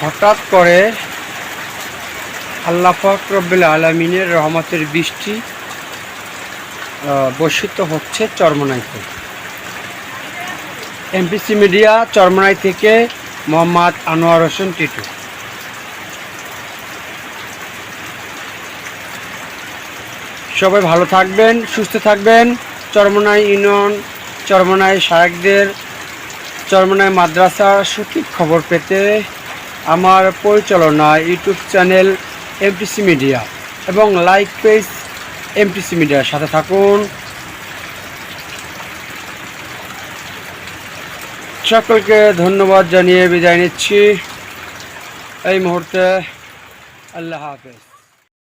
হঠাৎ করে আল্লাহ ফকরব্বুল আলমিনের রহমতের বৃষ্টি বর্ষিত হচ্ছে চরমনাইতে এমপিসি মিডিয়া চরমনাই থেকে মোহাম্মদ আনোয়ার হোসেন টিটু। সবাই ভালো থাকবেন, সুস্থ থাকবেন। চরমনাই ইউনিয়ন, চরমনাই শায়কদের, চরমনাই মাদ্রাসার সঠিক খবর পেতে আমার পরিচালনা ইউটিউব চ্যানেল এমপিসি মিডিয়া এবং লাইক পেজ এমপিসি মিডিয়ার সাথে থাকুন। সকলকে ধন্যবাদ জানিয়ে বিদায় নিচ্ছি। এই মুহূর্তে আল্লাহ হাফেজ।